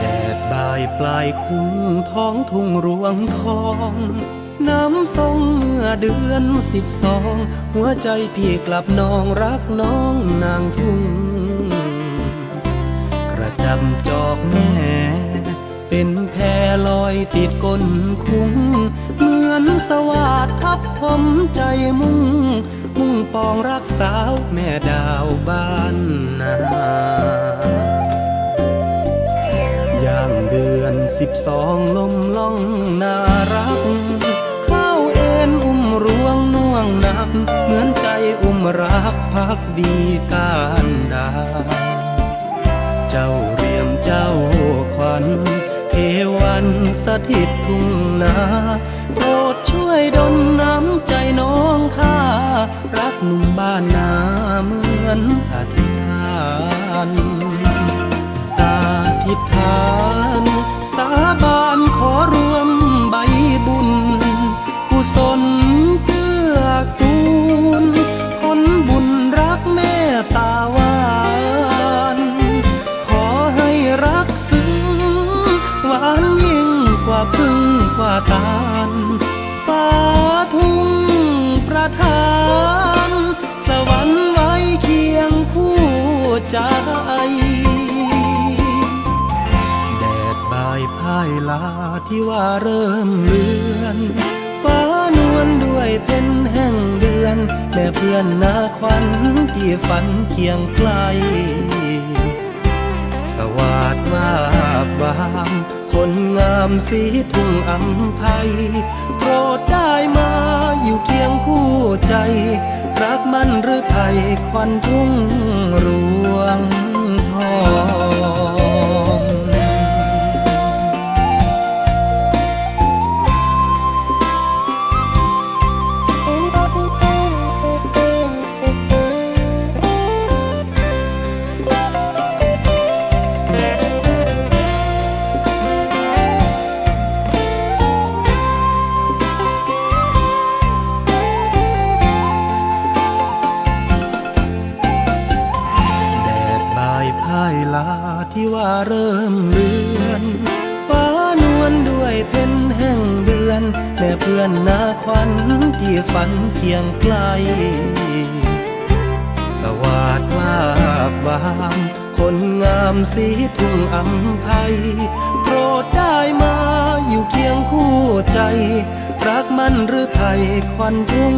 แดดบ่ายปลายคุ้งท้องทุ่งรวงทอง น้ำทรงเมื่อเดือนสิบสอง หัวใจพี่กลับน้องรักน้องนางทุ่ง กระจำจอกแม่เป็นแพลอยติดก้นคุ้ง เหมือนสวัสดทับผมใจมุ่ง มุ่งปองรักสาวแม่ดาวบ้านนาย่างเดือนสิบสองลมล่ รักพักดีการดา เจ้าเรียมเจ้าขวัญเทวันสถิตทุ่งนาโปรดช่วยดลน้ำใจน้องข้า รักหนุ่มบ้านนาเหมือนอธิษฐานอธิษฐาน สาบานขอรวมใบบุญ กุศล กว่าตาลป่าทุ่งประทาน สวรรค์ไว้เคียงคู่ใจ แดดบ่ายพ่ายลาที่ว่าเริ่มเลือนฟ้านวลด้วยเพ็นแห่งเดือน แม่เพื่อนนาควันที่ฝันเคียงไกล สวาดว่าบาม คนงามสีทุ่งอัมภัยโปรดได้มาอยู่เคียงคู่ใจ รักมันหรือไทยควันทุ่งรวงทอง บ่ายลาที่ว่าเริ่มเลือน ฟ้านวลด้วยเพ็นแห่งเดือน แม่เพื่อนนาควันที่ฝันเคียงไกล สวาดว่าบามคนงามสีทุ่งอัมภัยโปรดได้มาอยู่เคียงคู่ใจ รักมันหรือไทยควันทุ่ง